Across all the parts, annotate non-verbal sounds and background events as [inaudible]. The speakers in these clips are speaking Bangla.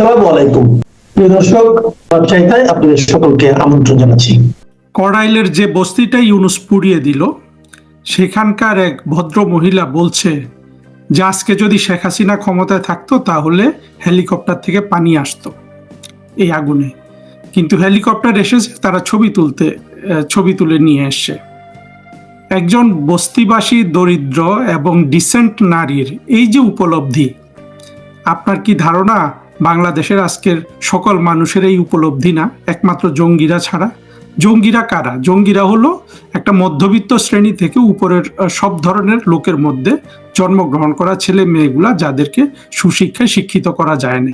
আসসালামু আলাইকুম। প্রিয় দর্শক চাইতায় আপনাদের সকলকে আমন্ত্রণ জানাচ্ছি। কড়াইলের যে ইউনুস পুড়িয়ে দিল, সেখানকার এক ভদ্র মহিলা বলছে, যে আজকে যদি শেখ হাসিনা ক্ষমতায় থাকতো, তাহলে হেলিকপ্টার থেকে পানি আসতো এই আগুনে। কিন্তু হেলিকপ্টার এসেছে, তারা ছবি তুলতে ছবি তুলে নিয়ে এসছে। একজন বস্তিবাসী, দরিদ্র এবং ডিসেন্ট নারীর এই যে উপলব্ধি, আপনার কি ধারণা বাংলাদেশের আজকের সকল মানুষের এই উপলব্ধি না? একমাত্র জঙ্গিরা ছাড়া। জঙ্গিরা কারা? জঙ্গিরা হলো একটা মধ্যবিত্ত শ্রেণি থেকে উপরের সব ধরনের লোকের মধ্যে জন্মগ্রহণ করা ছেলে মেয়েগুলা যাদেরকে সুশিক্ষায় শিক্ষিত করা যায় না।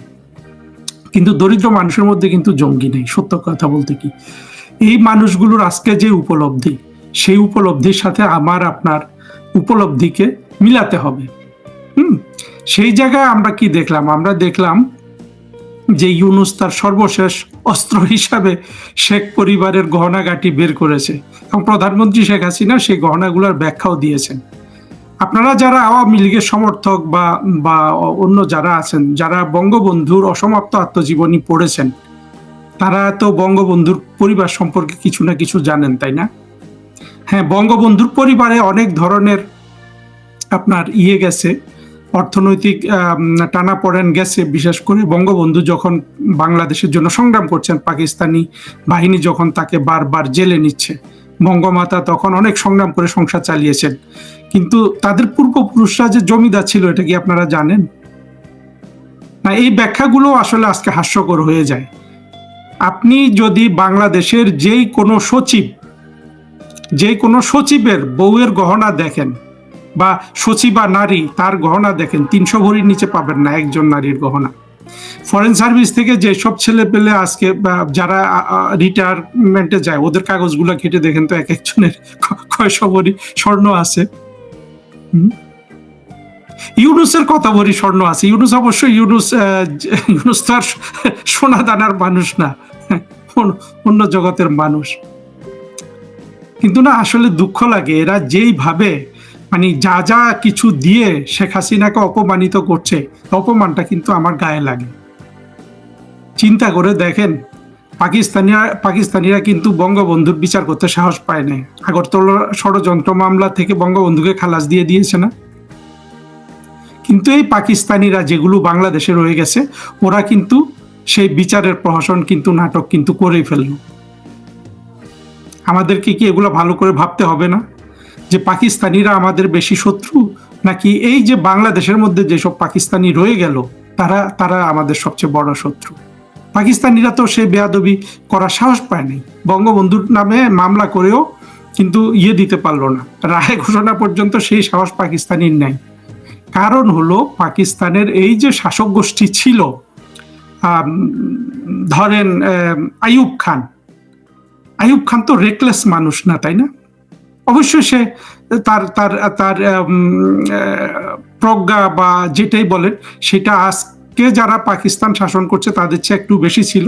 কিন্তু দরিদ্র মানুষের মধ্যে কিন্তু জঙ্গি নেই, সত্য কথা বলতে কি? এই মানুষগুলোর আজকে যে উপলব্ধি, সেই উপলব্ধির সাথে আমার, আপনার উপলব্ধিকে মিলাতে হবে। হুম? সেই জায়গায় আমরা কি দেখলাম? আমরা দেখলাম যে ইউনুস তার সর্বশেষ অস্ত্র হিসাবে শেখ পরিবারের গহনাগাটি বের করেছে এবং প্রধানমন্ত্রী শেখ হাসিনা সেই গহনাগুলোর ব্যাখ্যাও দিয়েছেন। আপনারা যারা আওয়ামী লীগের সমর্থক বা বা অন্য যারা আছেন, যারা বঙ্গবন্ধুর অসমাপ্ত আত্মজীবনী পড়েছেন, তারা তো বঙ্গবন্ধুর পরিবার সম্পর্কে কিছু না কিছু জানেন, তাই না? হ্যাঁ বঙ্গবন্ধুর পরিবারে অনেক ধরনের আপনার ইয়ে গেছে অর্থনৈতিক টানা পড়েন গেছে, বিশেষ করে বঙ্গবন্ধু যখন বাংলাদেশের জন্য সংগ্রাম করছেন, পাকিস্তানি বাহিনী যখন তাকে বারবার জেলে নিচ্ছে, বঙ্গমাতা তখন অনেক সংগ্রাম করে সংসার চালিয়েছেন। কিন্তু তাদের পূর্বপুরুষরা যে জমিদার ছিল, এটা কি আপনারা জানেন? না, এই ব্যাখ্যাগুলো আসলে আজকে হাস্যকর হয়ে যায়। আপনি যদি বাংলাদেশের যেই কোনো সচিব যে কোনো সচিবের বউয়ের গহনা দেখেন বা সচিবা নারী, তার গহনা দেখেন, তিনশো ভরির নিচে পাবেন না একজন নারীর গহনা। ফরেন সার্ভিস থেকে যেসব ছেলে পেলে আজকে যারা রিটায়ারমেন্টে যায়, ওদের কাগজগুলো ঘেটে দেখেন তো, এক একজনের কয়শো ভরি স্বর্ণ আছে। ইউনুসের কথা ভরি স্বর্ণ আছে? ইউনুস অবশ্য ইউনুস ইউনুস তো আর সোনা দানার মানুষ না, অন্য জগতের মানুষ। কিন্তু না, আসলে দুঃখ লাগে, এরা যেইভাবে মানে যা যা কিছু দিয়ে শেখ হাসিনাকে অপমানিত করছে, অপমানটা কিন্তু আমার গায়ে লাগে। চিন্তা করে দেখেন পাকিস্তানিরা পাকিস্তানিরা কিন্তু বঙ্গবন্ধুর বিচার করতে সাহস পায় নাই। আগরতলা ষড়যন্ত্র মামলা থেকে বঙ্গবন্ধুকে খালাস দিয়ে দিয়েছে না? কিন্তু এই পাকিস্তানিরা যেগুলো বাংলাদেশে রয়ে গেছে, ওরা কিন্তু সেই বিচারের প্রহসন কিন্তু নাটক কিন্তু করেই ফেলল। আমাদেরকে কি এগুলো ভালো করে ভাবতে হবে না? যে পাকিস্তানিরা আমাদের বেশি শত্রু, নাকি এই যে বাংলাদেশের মধ্যে যেসব পাকিস্তানি রয়ে গেল, তারা তারা আমাদের সবচেয়ে বড় শত্রু। পাকিস্তানিরা তো সে বেয়াদবি করার সাহস পায়নি। বঙ্গবন্ধুর নামে মামলা করেও কিন্তু ইয়ে দিতে পারল না। রায় ঘোষণা পর্যন্ত সেই সাহস পাকিস্তানির নেই। কারণ হলো পাকিস্তানের এই যে শাসক গোষ্ঠী ছিল ধরেন আইয়ুব খান। আইয়ুব খান তো রেকলেস মানুষ না, তাই না? অবশ্যই সে তার তার তার প্রজ্ঞা বা যেটাই বলেন, সেটা আজকে যারা পাকিস্তান শাসন করছে তাদের চেয়ে একটু বেশি ছিল।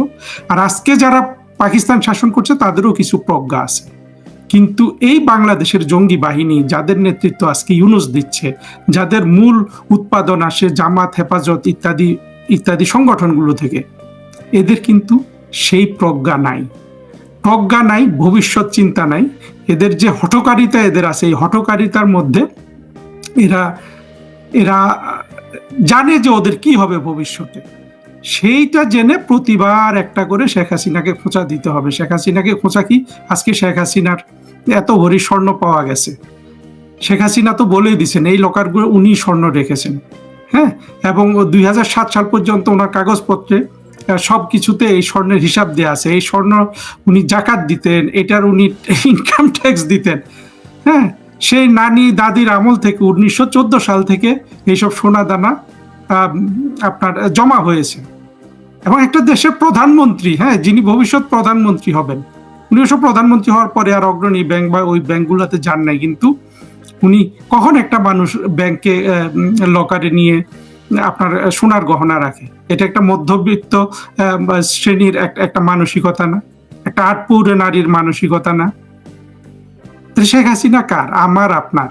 আর আজকে যারা পাকিস্তান শাসন করছে তাদেরও কিছু প্রজ্ঞা আছে। কিন্তু এই বাংলাদেশের জঙ্গি বাহিনী যাদের নেতৃত্ব আজকে ইউনুস দিচ্ছে, যাদের মূল উৎপাদন আসে জামাত, হেফাজত ইত্যাদি ইত্যাদি সংগঠনগুলো থেকে, এদের কিন্তু সেই প্রজ্ঞা নাই। প্রজ্ঞা নাই, ভবিষ্যৎ চিন্তা নাই। এদের যে হঠকারিতা এদের আছে, এই হঠকারিতার মধ্যে এরা এরা জানে যে ওদের কি হবে ভবিষ্যতে। সেইটা জেনে প্রতিবার একটা করে শেখ হাসিনাকে খোঁচা দিতে হবে। শেখ হাসিনাকে খোঁচা কি? আজকে শেখ হাসিনার এত ভরি স্বর্ণ পাওয়া গেছে। শেখ হাসিনা তো বলেই দিছেন, এই লকারগুলো উনি স্বর্ণ রেখেছেন। হ্যাঁ? এবং দুই হাজার সাত সাল পর্যন্ত ওনার কাগজপত্রে সব কিছুতে এই স্বর্ণের হিসাব দেওয়া আছে। এই স্বর্ণ উনি জাকাত দিতেন, এটার উনি ইনকাম ট্যাক্স দিতেন। হ্যাঁ সেই নানি দাদির আমল থেকে উনিশশো চোদ্দ সাল থেকে এইসব সোনা দানা আপনার জমা হয়েছে। এবং একটা দেশের প্রধানমন্ত্রী হ্যাঁ যিনি ভবিষ্যৎ প্রধানমন্ত্রী হবেন। উনি ওসব প্রধানমন্ত্রী হওয়ার পরে আর অগ্রণী ব্যাংক বা ওই ব্যাংকগুলোতে যান নাই, কিন্তু উনি কখন একটা মানুষ ব্যাংকে লকারে নিয়ে আপনার সোনার গহনা রাখে। এটা একটা মধ্যবিত্ত শ্রেণির এক- একটা মানসিকতা না। একটা আটপৌরে নারীর মানসিকতা না। শেখ হাসিনা কার? আমার, আপনার।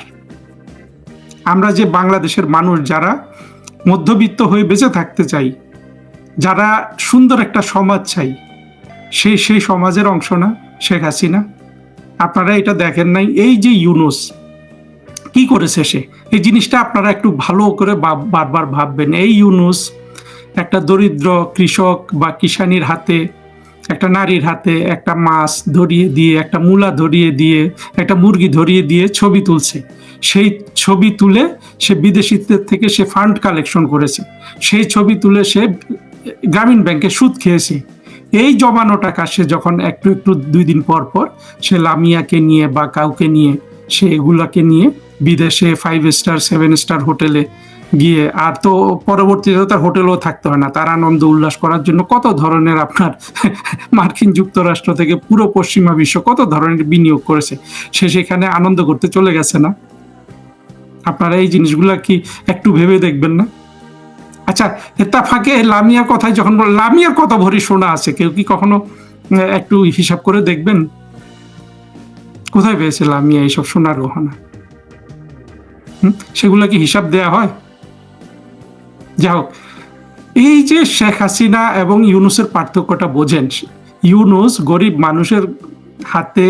আমরা যে বাংলাদেশের মানুষ যারা মধ্যবিত্ত হয়ে বেঁচে থাকতে চাই, যারা সুন্দর একটা সমাজ চাই, সেই সেই সমাজের অংশ না শেখ হাসিনা। আপনারা এটা দেখেন নাই। এই যে ইউনুস কি করেছে সে? এই জিনিসটা আপনারা একটু ভালো করে বারবার ভাববেন। এই ইউনুস একটা দরিদ্র কৃষক বা কিষানির হাতে, একটা নারীর হাতে একটা মাছ ধরিয়ে দিয়ে, একটা মূলা ধরিয়ে দিয়ে, একটা মুরগি ধরিয়ে দিয়ে ছবি তুলছে। সেই ছবি তুলে সে বিদেশিদের থেকে সে ফান্ড কালেকশন করেছে। সেই ছবি তুলে সে গ্রামীণ ব্যাংকে সুদ খেয়েছে। এই জমানো টাকা সে যখন একটু একটু দুই দিন পর পর সে লামিয়াকে নিয়ে বা কাউকে নিয়ে সে এগুলাকে নিয়ে বিদেশে ফাইভ স্টার সেভেন স্টার হোটেলে গিয়ে। আর তো পরবর্তীতে তার হোটেলও থাকতে হয় না। তার আনন্দ উল্লাস করার জন্য কত ধরনের আপনার [laughs] মার্কিন যুক্তরাষ্ট্র থেকে পুরো পশ্চিমা বিশ্ব কত ধরনের বিনিয়োগ করেছে? সে সেখানে আনন্দ করতে চলে গেছে না? আপনারা এই জিনিসগুলা কি একটু ভেবে দেখবেন না? আচ্ছা তা ফাঁকে লামিয়ার কথায় যখন লামিয়ার কথা ভরি শোনা আছে, কেউ কি কখনো একটু হিসাব করে দেখবেন? কোথায় পেয়েছে লামিয়া এইসব সোনার গহনা? সেগুলা কি হিসাব দেয়া হয়? যাই হোক, এই যে শেখ হাসিনা এবং ইউনুসের পার্থক্যটা বোঝেন, ইউনুস গরিব মানুষের হাতে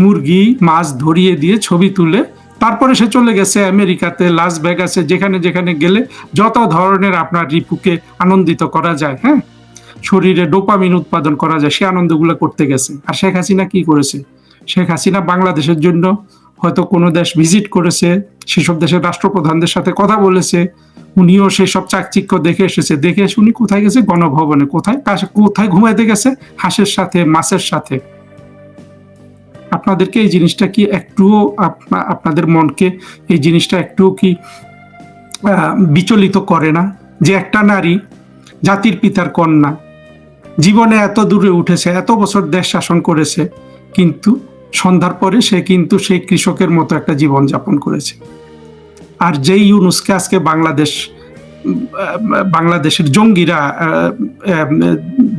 মুরগি, মাছ ধরিয়ে দিয়ে ছবি তুলে, তারপরে সে চলে গেছে আমেরিকাতে, লাস ভেগাসে, যেখানে যেখানে গেলে যত ধরনের আপনার রিপুকে আনন্দিত করা যায় হ্যাঁ? শরীরে ডোপামিন উৎপাদন করা যায়, সে আনন্দগুলো করতে গেছে। আর শেখ হাসিনা কি করেছে? শেখ হাসিনা বাংলাদেশের জন্য হয়তো কোনো দেশ ভিজিট করেছে, সেসব দেশের রাষ্ট্রপ্রধানদের সাথে কথা বলেছে, উনিও সেসব চাকচিক্য দেখে এসেছে। দেখে এসে উনি কোথায় গেছে? গণভবনে। কোথায়? কোথায় ঘুমাইতে গেছে? হাঁসের সাথে, মাছের সাথে। আপনাদেরকে এই জিনিসটা কি একটুও আপনা- আপনাদের মনকে এই জিনিসটা একটুও কি বিচলিত করে না? যে একটা নারী জাতির পিতার কন্যা, জীবনে এত দূরে উঠেছে, এত বছর দেশ শাসন করেছে, কিন্তু সন্ধ্যার পরে সে কিন্তু সেই কৃষকের মতো একটা জীবন যাপন করেছে। আর যেই ইউনুসকে আজকে বাংলাদেশ, বাংলাদেশের জঙ্গিরা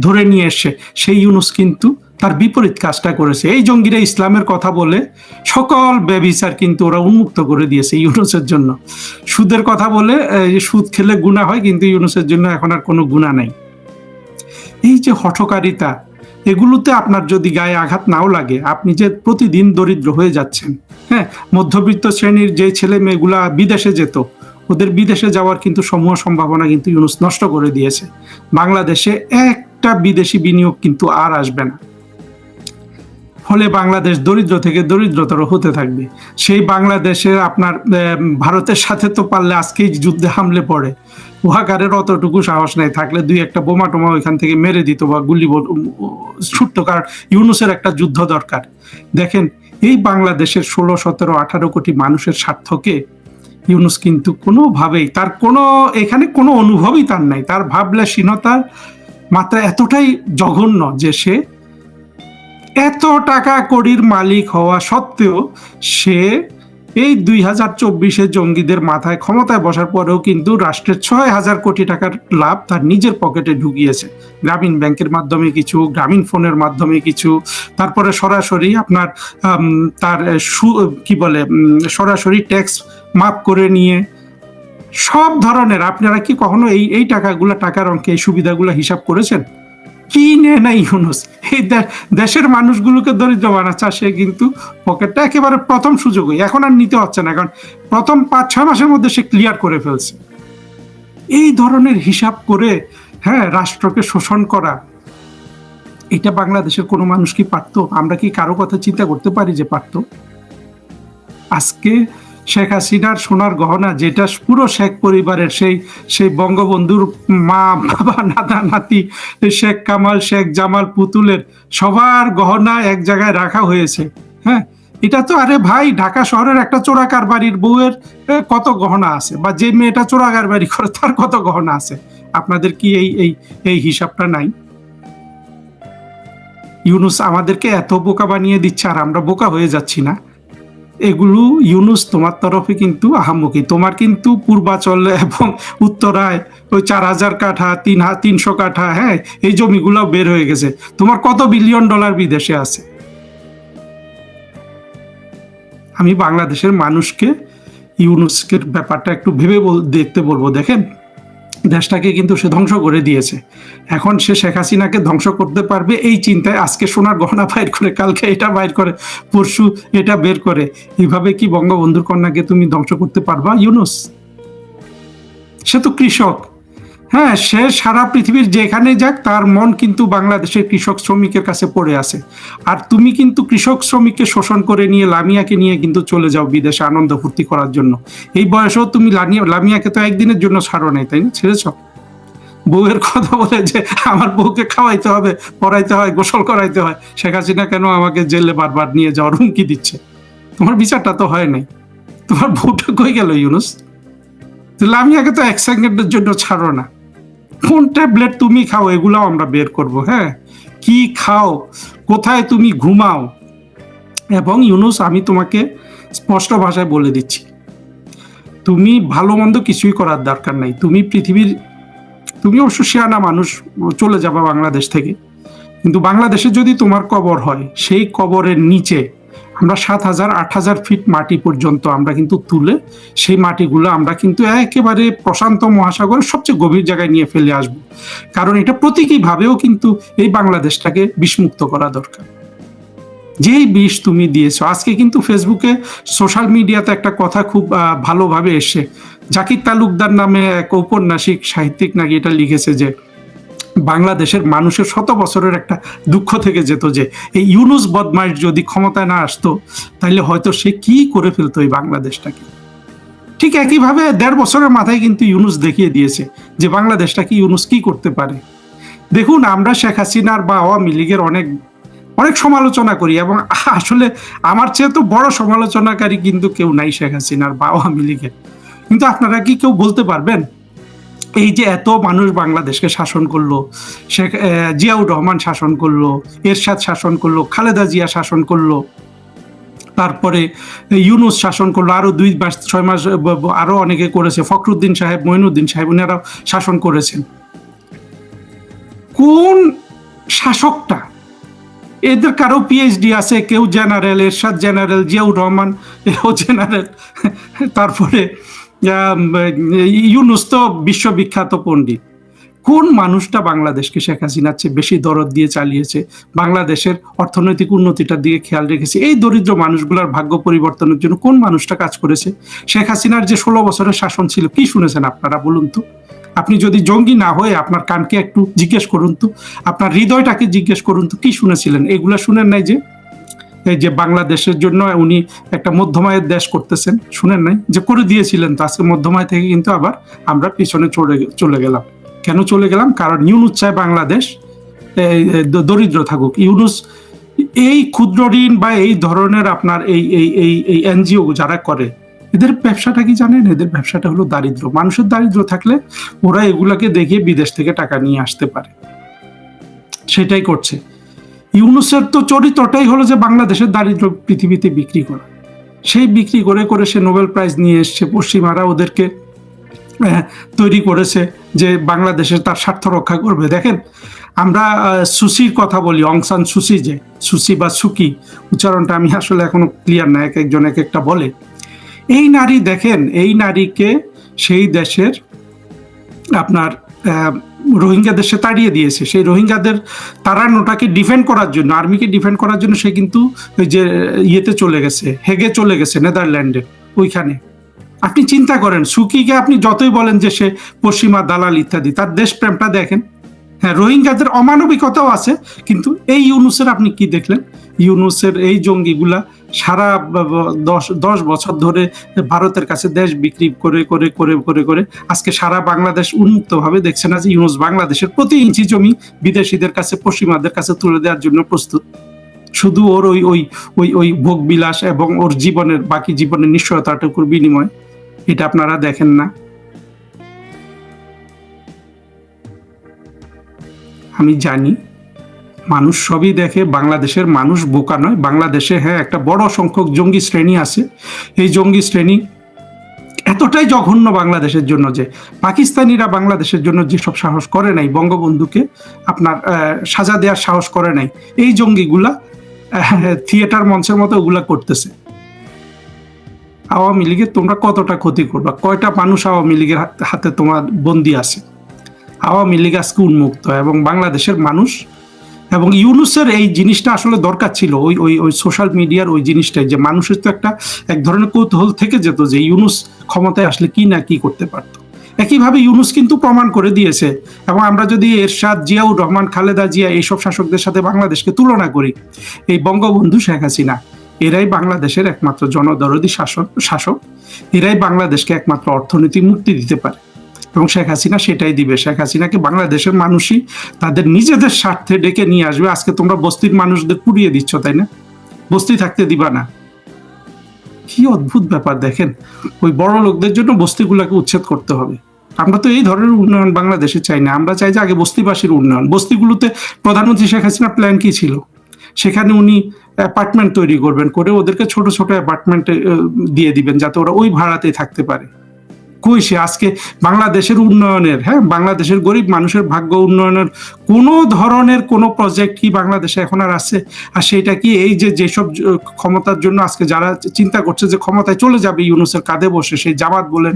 ধরে নিয়ে এসে, সেই ইউনুস কিন্তু তার বিপরীত কাজটা করেছে। এই জঙ্গিরা ইসলামের কথা বলে সকল ব্যবিচার কিন্তু ওরা উন্মুক্ত করে দিয়েছে ইউনুসের জন্য। সুদের কথা বলে সুদ খেলে গুণা হয়, কিন্তু ইউনুসের জন্য এখন আর কোনো গুণা নাই। এই যে হঠকারিতা এগুলোতে আপনার যদি গায়ে আঘাত নাও লাগে, আপনি যে প্রতিদিন দরিদ্র হয়ে যাচ্ছেন। হ্যাঁ মধ্যবিত্ত শ্রেণির যে ছেলে মেয়েগুলা বিদেশে যেত, ওদের বিদেশে যাওয়ার কিন্তু সমূহ সম্ভাবনা কিন্তু ইউনুস নষ্ট করে দিয়েছে। বাংলাদেশে একটা বিদেশি বিনিয়োগ কিন্তু আর আসবে না। ফলে বাংলাদেশ দরিদ্র থেকে দরিদ্রতর হতে থাকবে। সেই বাংলাদেশের আপনার ভারতের সাথে তো পারলে আজকেই যুদ্ধে হামলে পড়ে। উহাকারের অতটুকু সাহস নাই, থাকলে দুই একটা বোমা টোমা ওইখান থেকে মেরে দিত বা গুলি ছুটত, কারণ ইউনুসের একটা যুদ্ধ দরকার। দেখেন, এই বাংলাদেশের ষোলো, সতেরো, আঠারো কোটি মানুষের স্বার্থকে ইউনুস কিন্তু কোনোভাবেই, তার কোনো, এখানে কোনো অনুভবই তার নাই। তার ভাবলাসীনতার মাত্রা এতটাই জঘন্য যে সে এত টাকা কড়ির মালিক হওয়া সত্ত্বেও সে এই দুই হাজার চব্বিশে জঙ্গিদের মাথায় ক্ষমতায় বসার পরেও কিন্তু রাষ্ট্রের ছয় হাজার কোটি টাকার লাভ তার নিজের পকেটে ঢুকিয়েছে। গ্রামীণ ব্যাংকের মাধ্যমে কিছু, গ্রামীণ ফোনের মাধ্যমে কিছু, তারপরে সরাসরি আপনার তার সু- কি বলে সরাসরি ট্যাক্স মাফ করে নিয়ে, সব ধরনের, আপনারা কি কখনো এই এই টাকাগুলো, টাকার অঙ্কে এই সুবিধাগুলো হিসাব করেছেন? কি নেয় না ইউনুস। এই দেশের মানুষগুলোকে দরিদ্র বানাচ্ছে সে কিন্তু পকেটটা একেবারে প্রথম সুযোগই। এখন আর নিতে হচ্ছে না, কারণ প্রথম পাঁচ, ছয় মাসের মধ্যে সে ক্লিয়ার করে ফেলছে। এই ধরনের হিসাব করে হ্যাঁ রাষ্ট্রকে শোষণ করা, এটা বাংলাদেশের কোনো মানুষ কি পারতো? আমরা কি কারও কথা চিন্তা করতে পারি যে পারতো? আজকে শেখ হাসিনার সোনার গহনা, যেটা পুরো শেখ পরিবারের সেই সেই বঙ্গবন্ধুর মা, বাবা, নানা, নাতি, শেখ কামাল, শেখ জামাল, পুতুলের সবার গহনা এক জায়গায় রাখা হয়েছে। হ্যাঁ এটা তো আরে ভাই, ঢাকা শহরের একটা চোরাকার বাড়ির বউয়ের কত গহনা আছে? বা যে মেয়েটা চোরাকার বাড়ি করে, তার কত গহনা আছে? আপনাদের কি এই এই এই হিসাবটা নাই? ইউনুস আমাদেরকে এত বোকা বানিয়ে দিচ্ছে, আর আমরা বোকা হয়ে যাচ্ছি না। এগুলো ইউনুস তোমার তরফে কিন্তু আহামুখী। তোমার কিন্তু পূর্বাচল এবং উত্তরায় ওই চার হাজার কাঠা, তিন তিনশো কাঠা হ্যাঁ এই জমিগুলো বের হয়ে গেছে। তোমার কত বিলিয়ন ডলার বিদেশে আছে? আমি বাংলাদেশের মানুষকে ইউনুসকের ব্যাপারটা একটু ভেবে দেখতে বলব, দেখেন। দেশটাকে কিন্তু সে ধ্বংস করে দিয়েছে। এখন সে শেখ হাসিনাকে ধ্বংস করতে পারবে এই চিন্তায় আজকে সোনার গহনা বাইর করে, কালকে এটা বাইর করে, পরশু এটা বের করে। এইভাবে কি বঙ্গবন্ধুর কন্যাকে তুমি ধ্বংস করতে পারবা? ইউনুস, সে তো কৃষক। হ্যাঁ সে সারা পৃথিবীর যেখানে যাক, তার মন কিন্তু বাংলাদেশের কৃষক শ্রমিকের কাছে পড়ে আছে। আর তুমি কিন্তু কৃষক শ্রমিককে শোষণ করে নিয়ে লামিয়াকে নিয়ে কিন্তু চলে যাও বিদেশে আনন্দ ফুর্তি করার জন্য। এই বয়সেও তুমি লামিয়া লামিয়াকে তো একদিনের জন্য ছাড়ো নাই, তাই না? ছেড়েছ? বউয়ের কথা বলে যে আমার বউকে খাওয়াইতে হবে, পড়াইতে হয়, গোসল করাইতে হয়, শেখ হাসিনা কেন আমাকে জেলে বারবার নিয়ে যাওয়ার হুমকি দিচ্ছে? তোমার বিচারটা তো হয় নাই। তোমার বউটা কই গেল, ইউনুস? লামিয়াকে তো এক সেকেন্ডের জন্য ছাড়ো না। কোন ট্যাবলেট তুমি খাও, এগুলাও আমরা বের করব হ্যাঁ? কি খাও, কোথায় তুমি ঘুমাও? এবং ইউনুস, আমি তোমাকে স্পষ্ট ভাষায় বলে দিচ্ছি, তুমি ভালো মন্দ কিছুই করার দরকার নাই। তুমি পৃথিবীর, তুমি অবশ্য মানুষ, চলে যাবা বাংলাদেশ থেকে। কিন্তু বাংলাদেশে যদি তোমার কবর হয়, সেই কবরের নিচে আমরা সাত হাজার, আট হাজার ফিট মাটি পর্যন্ত আমরা কিন্তু তুলে সেই মাটিগুলো আমরা কিন্তু একেবারে প্রশান্ত মহাসাগরের সবচেয়ে গভীর জায়গায় নিয়ে ফেলে আসব। কারণ এটা প্রতীকীভাবেও কিন্তু এই বাংলাদেশটাকে বিষমুক্ত করা দরকার। যেই বিষ তুমি দিয়েছ, আজকে কিন্তু ফেসবুকে সোশ্যাল মিডিয়াতে একটা কথা খুব ভালোভাবে এসে, জাকির তালুকদার নামে এক ঔপন্যাসিক, সাহিত্যিক নাকি এটা লিখেছে যে বাংলাদেশের মানুষের শত বছরের একটা দুঃখ থেকে যেত যে এই ইউনুস বদমাইশ যদি ক্ষমতায় না আসতো তাহলে হয়তো সে কি করে ফেলতো এই বাংলাদেশটাকে? ঠিক একইভাবে দেড় বছরের মাথায় কিন্তু ইউনুস দেখিয়ে দিয়েছে যে বাংলাদেশটাকে ইউনুস কি করতে পারে। দেখুন, আমরা শেখ হাসিনার বা আওয়ামী লীগের অনেক অনেক সমালোচনা করি এবং [laughs] আসলে আমার চেয়ে তো বড় সমালোচনাকারী কিন্তু কেউ নাই শেখ হাসিনার বা আওয়ামী লীগের। কিন্তু আপনারা কি কেউ বলতে পারবেন? এই যে এত মানুষ বাংলাদেশকে শাসন করল, শেখ জিয়াউর রহমান শাসন করল, এরশাদ শাসন করল, খালেদা জিয়া শাসন করল, তারপরে ইউনুস শাসন করল, আরও দুই মাস, ছয় মাস, ব- ব- আরও অনেকে করেছে, ফখরুদ্দিন সাহেব মঈনুদ্দিন সাহেব, উনারাও শাসন করেছেন। কোন শাসকটা? এদের কারও পিএইচডি আছে, কেউ জেনারেল, এরশাদ জেনারেল, জিয়াউর রহমান, এও জেনারেল, তারপরে ইউনুস তো বিশ্ববিখ্যাত পণ্ডিত। কোন মানুষটা বাংলাদেশকে শেখ হাসিনার চেয়ে বেশি দরদ দিয়ে চালিয়েছে? বাংলাদেশের অর্থনৈতিক উন্নতিটার দিকে খেয়াল রেখেছে। এই দরিদ্র মানুষগুলোর ভাগ্য পরিবর্তনের জন্য কোন মানুষটা কাজ করেছে? শেখ হাসিনার যে ষোলো বছরের শাসন ছিল, কি শুনেছেন আপনারা, বলুন তো? আপনি যদি জঙ্গি না হয়ে আপনার কানকে একটু জিজ্ঞেস করুন তো, আপনার হৃদয়টাকে জিজ্ঞেস করুন তো, কি শুনেছিলেন? এগুলা শুনেন নাই যে? যে বাংলাদেশের জন্য উনি একটা মধ্যমায়ের দেশ করতেছেন, শুনেন নাই? যে করে দিয়েছিলেন তো, আজকে মধ্যমায় থেকে কিন্তু আবার আমরা পিছনে চলে চলে গেলাম। কেন চলে গেলাম? কারণ ইউনুস চায় বাংলাদেশ দরিদ্র থাকুক। ইউনুস এই ক্ষুদ্র ঋণ বা এই ধরনের আপনার এই এই এই এই এনজিও যারা করে, এদের ব্যবসাটা কি জানেন? এদের ব্যবসাটা হলো দারিদ্র। মানুষের দারিদ্র থাকলে ওরা এগুলাকে দেখিয়ে বিদেশ থেকে টাকা নিয়ে আসতে পারে। সেটাই করছে। ইউনুসের তো চরিত্রটাই হলো যে বাংলাদেশের দারিদ্র পৃথিবীতে বিক্রি করা। সেই বিক্রি করে করে সে নোবেল প্রাইজ নিয়ে এসছে, পশ্চিমারা ওদেরকে তৈরি করেছে যে বাংলাদেশের তার স্বার্থ রক্ষা করবে। দেখেন, আমরা সুসির কথা বলি অংসান সুসি যে সুসি বা সুকি, উচ্চারণটা আমি আসলে এখনও ক্লিয়ার না, এক একজন এক একটা বলে। এই নারী দেখেন, এই নারীকে সেই দেশের আপনার আহ, সে তাড়িয়ে দিয়েছে। সেই রোহিঙ্গাদের তাড়ানোটাকে ডিফেন্ড করার জন্য আর্মিকে ডিফেন্ড করার জন্য সে কিন্তু ওই যে ইয়েতে চলে গেছে হেগে চলে গেছে নেদারল্যান্ডে ওইখানে। আপনি চিন্তা করেন সুকিকে আপনি যতই বলেন যে সে পশ্চিমা দালাল ইত্যাদি তার দেশপ্রেমটা দেখেন। হ্যাঁ রোহিঙ্গাদের অমানবিকতাও আছে, কিন্তু এই ইউনুসের আপনি কি দেখলেন? ইউনুসের এই জঙ্গিগুলা সারা দশ দশ বছর ধরে ভারতের কাছে দেশ বিক্রি করে করে করে করে করে আজকে সারা বাংলাদেশ উন্মুক্তভাবে দেখছে না যে ইউনুস বাংলাদেশের প্রতি ইঞ্চি জমি বিদেশিদের কাছে, পশ্চিমাদের কাছে তুলে দেওয়ার জন্য প্রস্তুত। শুধু ওর ওই ওই ওই ওই ভোগবিলাস এবং ওর জীবনের, বাকি জীবনের নিশ্চয়তাটুকুর বিনিময়, এটা আপনারা দেখেন না। আমি জানি। মানুষ সবই দেখে, বাংলাদেশের মানুষ বোকা নয়। বাংলাদেশে হ্যাঁ একটা বড় সংখ্যক জঙ্গি শ্রেণি আছে। এই জঙ্গি শ্রেণি এতটাই জঘন্য বাংলাদেশের জন্য যে, পাকিস্তানিরা বাংলাদেশের জন্য যেসব সাহস করে নাই, বঙ্গবন্ধুকে আপনার সাজা দেওয়ার সাহস করে নাই, এই জঙ্গিগুলা থিয়েটার মঞ্চের মতো ওগুলা করতেছে। আওয়ামী লীগের তোমরা কতটা ক্ষতি করবা? কয়টা মানুষ আওয়ামী লীগের হাতে তোমার বন্দি আছে? আওয়ামী লীগ আজকে উন্মুক্ত এবং বাংলাদেশের মানুষ এবং ইউনুসের এই জিনিসটা আসলে দরকার ছিল। ওই ওই ওই সোশ্যাল মিডিয়ার ওই জিনিসটাই যে মানুষের তো একটা এক ধরনের কৌতূহল থেকে যেত যে ইউনুস ক্ষমতায় আসলে কি না কি করতে পারতো। একইভাবে ইউনুস কিন্তু প্রমাণ করে দিয়েছে এবং আমরা যদি এরশাদ জিয়াউর রহমান, খালেদা জিয়া এইসব শাসকদের সাথে বাংলাদেশকে তুলনা করি, এই বঙ্গবন্ধু শেখ হাসিনা এরাই বাংলাদেশের একমাত্র জনদরদি শাসক শাসক। এরাই বাংলাদেশকে একমাত্র অর্থনৈতিক মুক্তি দিতে পারে। এবং শেখ হাসিনা সেটাই দিবে। শেখ হাসিনাকে বাংলাদেশের মানুষই তাদের নিজেদের স্বার্থে ডেকে নিয়ে আসবে। আজকে তোমরা বস্তির মানুষদের পুড়িয়ে দিচ্ছ, তাই না? বস্তি থাকতে দিবা না। কি অদ্ভুত ব্যাপার, দেখেন। ওই বড় লোকদের জন্য বস্তিগুলোকে উচ্ছেদ করতে হবে। আমরা তো এই ধরনের উন্নয়ন বাংলাদেশে চাই না। আমরা চাই যে আগে বস্তিবাসীর উন্নয়ন। বস্তিগুলোতে প্রধানমন্ত্রী শেখ হাসিনার প্ল্যান কি ছিল? সেখানে উনি অ্যাপার্টমেন্ট তৈরি করবেন, করে ওদেরকে ছোট ছোট অ্যাপার্টমেন্ট দিয়ে দিবেন, যাতে ওরা ওই ভাড়াতেই থাকতে পারে। সে আজকে বাংলাদেশের উন্নয়নের হ্যাঁ বাংলাদেশের গরিব মানুষের ভাগ্য উন্নয়নের কোনো ধরনের কোনো প্রজেক্ট কি বাংলাদেশে এখন আর আছে? আর সেটা কি এই যে যেসব ক্ষমতার জন্য আজকে যারা চিন্তা করছে যে ক্ষমতায় চলে যাবে ইউনুসের কাঁধে বসে, সেই জামাত বলেন,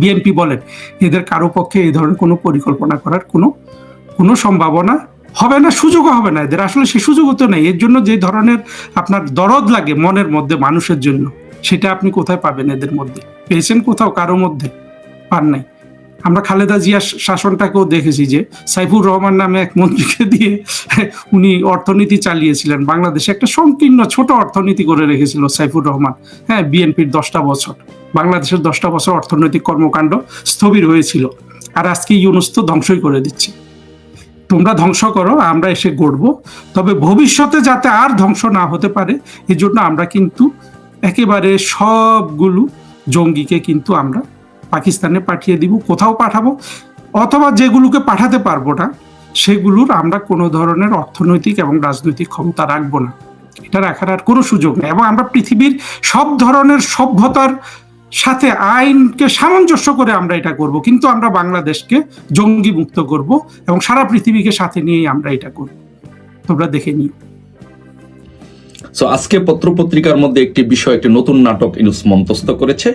বিএনপি বলেন, এদের কারও পক্ষে এই ধরনের কোনো পরিকল্পনা করার কোনো কোনো সম্ভাবনা হবে না, সুযোগও হবে না। এদের আসলে সে সুযোগও তো নেই। এর জন্য যে ধরনের আপনার দরদ লাগে মনের মধ্যে মানুষের জন্য। সেটা আপনি কোথায় পাবেন এদের মধ্যে? পেয়েছেন কোথাও? কারও মধ্যে? পান নাই। আমরা খালেদা জিয়ার শাসনটাকেও দেখেছি যে সাইফুর রহমান নামে এক মন্ত্রীকে দিয়ে [laughs] উনি অর্থনীতি চালিয়েছিলেন বাংলাদেশে। একটা সংকীর্ণ ছোট অর্থনীতি করে রেখেছিল সাইফুর রহমান। হ্যাঁ বিএনপির দশটা বছর। বাংলাদেশের দশটা বছর অর্থনৈতিক কর্মকাণ্ড স্থবির হয়েছিল। আর আজকে ইউনুস তো ধ্বংসই করে দিচ্ছে। তোমরা ধ্বংস করো, আমরা এসে গড়ব। তবে ভবিষ্যতে যাতে আর ধ্বংস না হতে পারে এই জন্য আমরা কিন্তু একেবারে সবগুলো জঙ্গিকে কিন্তু আমরা পাকিস্তানে পাঠিয়ে দিব, কোথাও পাঠাবো, অথবা যেগুলোকে পাঠাতে পারব না, সেগুলোর আমরা কোনো ধরনের অর্থনৈতিক এবং রাজনৈতিক ক্ষমতা রাখব না। এটা রাখার আর কোনো সুযোগ নেই এবং আমরা পৃথিবীর সব ধরনের সভ্যতার সাথে আইনকে সামঞ্জস্য করে আমরা এটা করব, কিন্তু আমরা বাংলাদেশকে জঙ্গি মুক্ত করব এবং সারা পৃথিবীকে সাথে নিয়েই আমরা এটা করব। তোমরা দেখে নিও। সো আজকে পত্রপত্রিকার মধ্যে একটি বিষয়, একটি নতুন নাটক ইনুস মন্তস্থ করেছে,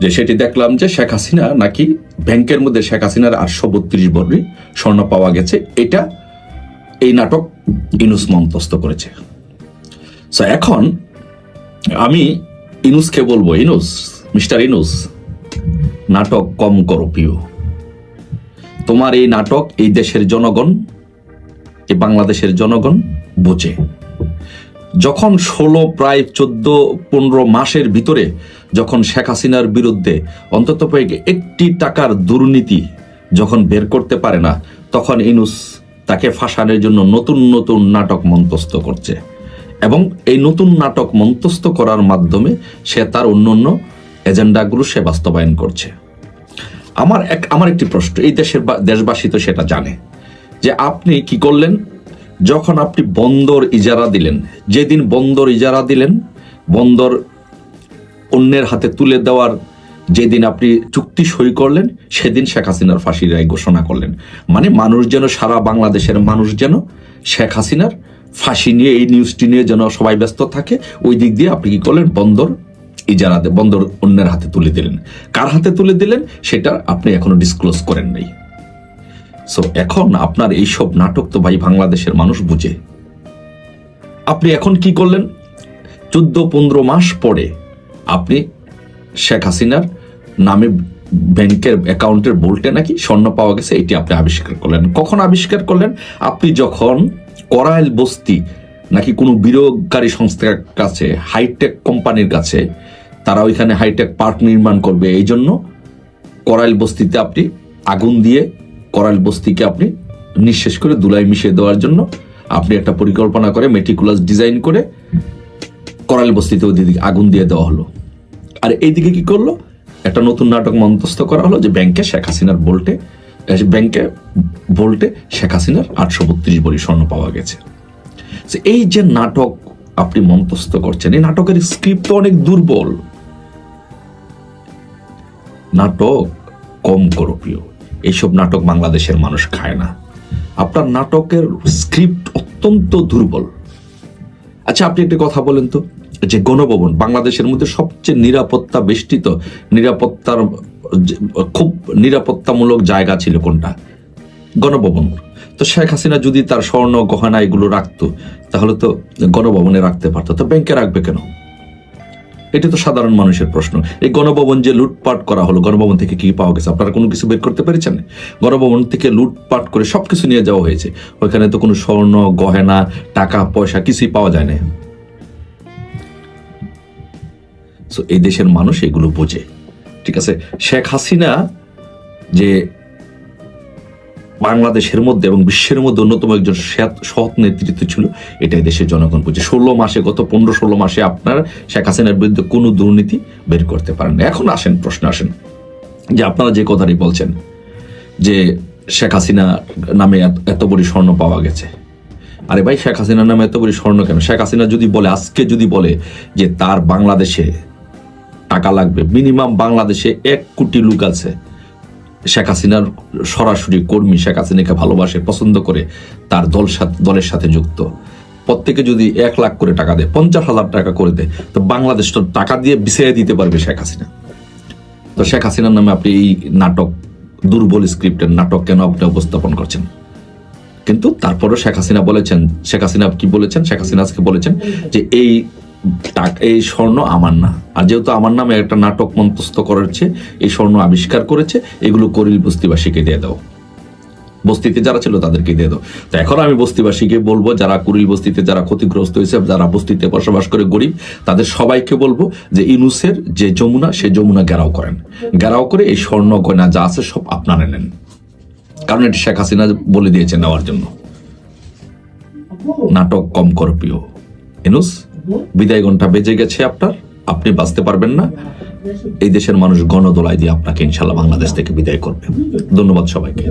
যে সেটি দেখলাম যে শেখ হাসিনা নাকি ব্যাংকের মধ্যে শেখ হাসিনার আটশো বত্রিশ বর্ণি স্বর্ণ পাওয়া গেছে। এটা এই নাটক ইনুস মন্তস্থ করেছে। সো এখন আমি ইনুসকে বলব ইনুস মিস্টার ইনুস নাটক কম করো প্রিয়। তোমার এই নাটক এই দেশের জনগণ, এই বাংলাদেশের জনগণ বোঝে। যখন ষোলো, প্রায় চোদ্দ, পনেরো মাসের ভিতরে যখন শেখ হাসিনার বিরুদ্ধে অন্তত একটি টাকার দুর্নীতি যখন বের করতে পারে না, তখন ইনুস তাকে ফাঁসানোর জন্য নতুন নতুন নাটক মন্তস্থ করছে। এবং এই নতুন নাটক মন্তস্থ করার মাধ্যমে সে তার অন্য অন্য এজেন্ডাগুলো সে বাস্তবায়ন করছে। আমার এক, আমার একটি প্রশ্ন, এই দেশের দেশবাসী তো সেটা জানে যে আপনি কি করলেন? যখন আপনি বন্দর ইজারা দিলেন, যেদিন বন্দর ইজারা দিলেন, বন্দর অন্যের হাতে তুলে দেওয়ার যেদিন আপনি চুক্তি সই করলেন, সেদিন শেখ হাসিনার ফাঁসির রায় ঘোষণা করলেন। মানে মানুষ যেন সারা বাংলাদেশের মানুষ যেন শেখ হাসিনার ফাঁসি নিয়ে, এই নিউজটি নিয়ে যেন সবাই ব্যস্ত থাকে, ওই দিক দিয়ে আপনি কী করলেন? বন্দর ইজারা দে- বন্দর অন্যের হাতে তুলে দিলেন। কার হাতে তুলে দিলেন? সেটা আপনি এখনও ডিসক্লোজ করেন নাই। সো এখন আপনার এই সব নাটক তো ভাই বাংলাদেশের মানুষ বুঝে। আপনি এখন কি করলেন? চোদ্দ পনেরো মাস পরে আপনি শেখ হাসিনার নামে ব্যাংকের অ্যাকাউন্টের বোল্টে নাকি স্বর্ণ পাওয়া গেছে, এটি আপনি আবিষ্কার করলেন। কখন আবিষ্কার করলেন? আপনি যখন করাইল বস্তি নাকি কোনো বিনিয়োগকারী সংস্থার কাছে হাইটেক কোম্পানির কাছে, তারা ওইখানে হাইটেক পার্ক নির্মাণ করবে এই জন্য করাইল বস্তিতে আপনি আগুন দিয়ে করাইল বস্তিকে আপনি নিঃশেষ করে দুলাই মিশিয়ে দেওয়ার জন্য আপনি একটা পরিকল্পনা করে মেটিকুলাস ডিজাইন করে করাইল বস্তিতে ওদিকে আগুন দিয়ে দেওয়া হলো। আর এইদিকে কি করল? একটা নতুন নাটক মন্তস্থ করা হলো যে ব্যাংকে শেখ হাসিনার বোল্টে ব্যাংকে বোল্টে শেখ হাসিনার আটশো বত্রিশ বড়ি স্বর্ণ পাওয়া গেছে। এই যে নাটক আপনি মন্তস্থ করছেন, এই নাটকের স্ক্রিপ্ট তো অনেক দুর্বল। নাটক কম করো প্রিয় এইসব নাটক বাংলাদেশের মানুষ খায় না। আপনার নাটকের স্ক্রিপ্ট অত্যন্ত দুর্বল। আচ্ছা আপনি একটা কথা বলেন তো, যে গণভবন বাংলাদেশের মধ্যে সবচেয়ে নিরাপত্তা বেষ্টিত, নিরাপত্তার, খুব নিরাপত্তামূলক জায়গা ছিল কোনটা? গণভবন। তো শেখ হাসিনা যদি তার স্বর্ণ গহনা এগুলো রাখতো, তাহলে তো গণভবনে রাখতে পারতো। তো ব্যাংকে রাখবে কেন? এটা তো সাধারণ মানুষের প্রশ্ন। এই গণভবন যে লুটপাট করা হলো, গণভবন থেকে কি পাওয়া গেছে? আপনারা কোনো কিছু বের করতে পেরেছেন? গণভবন থেকে লুটপাট করে সবকিছু নিয়ে যাওয়া হয়েছে। ওইখানে তো কোনো স্বর্ণ, গহেনা, টাকা, পয়সা কিছুই পাওয়া যায় না। এই দেশের মানুষ এগুলো বোঝে। ঠিক আছে? শেখ হাসিনা যে বাংলাদেশের মধ্যে এবং বিশ্বের মধ্যে অন্যতম একজন সৎ- নেতৃত্ব ছিল, এটাই দেশের জনগণ বুঝে। ষোলো মাসে, গত পনেরো, ষোলো মাসে আপনার শেখ হাসিনার বিরুদ্ধে কোনো দুর্নীতি বের করতে পারেন। এখন আসেন, প্রশ্ন আসেন। যে আপনারা যে কথাটি বলছেন, যে শেখ হাসিনা নামে এত বড়ি স্বর্ণ পাওয়া গেছে। আরে ভাই, শেখ হাসিনার নামে এত বড়ি স্বর্ণ কেন? শেখ হাসিনা যদি বলে, আজকে যদি বলে যে তার বাংলাদেশে টাকা লাগবে, মিনিমাম বাংলাদেশে এক কোটি লোক আছে শেখ হাসিনার সরাসরি কর্মী শেখ হাসিনাকে ভালোবাসে, পছন্দ করে তার দল দলের সাথে যুক্ত। প্রত্যেকে যদি এক লাখ করে টাকা দেয়, পঞ্চাশ হাজার টাকা করে দেয়, তো বাংলাদেশ তো টাকা দিয়ে বিছিয়ে দিতে পারবে শেখ হাসিনা। তো শেখ হাসিনার নামে আপনি এই নাটক, দুর্বল স্ক্রিপ্টের নাটক কেন আপনি উপস্থাপন করছেন? কিন্তু তারপরও শেখ হাসিনা বলেছেন, শেখ হাসিনা কি বলেছেন? শেখ হাসিনা আজকে বলেছেন যে এই এই স্বর্ণ আমার না। আর যেহেতু আমার নামে একটা নাটক মন্তস্থ করেছে, এই স্বর্ণ আবিষ্কার করেছে, এগুলো করিল বস্তিবাসীকে দিয়ে দাও। বস্তিতে যারা ছিল তাদেরকে দিয়ে দাও। তো এখন আমি বস্তিবাসীকে বলব, যারা কুড়িল বস্তিতে যারা ক্ষতিগ্রস্ত হয়েছে, যারা বস্তিতে বসবাস করে গরিব, তাদের সবাইকে বলব যে ইনুসের যে যমুনা, সে যমুনা ঘেরাও করেন। ঘেরাও করে এই স্বর্ণ, গয়না যা আছে সব আপনারা নেন। কারণ এটি শেখ হাসিনা বলে দিয়েছে নেওয়ার জন্য। নাটক কম কর প্রিয়। ইনুস? বিদায় ঘণ্টা বেজে গেছে আপনার। আপনি বাঁচতে পারবেন না। এই দেশের মানুষ গণদোলায় দিয়ে আপনাকে ইনশাল্লাহ বাংলাদেশ থেকে বিদায় করবে। ধন্যবাদ সবাইকে।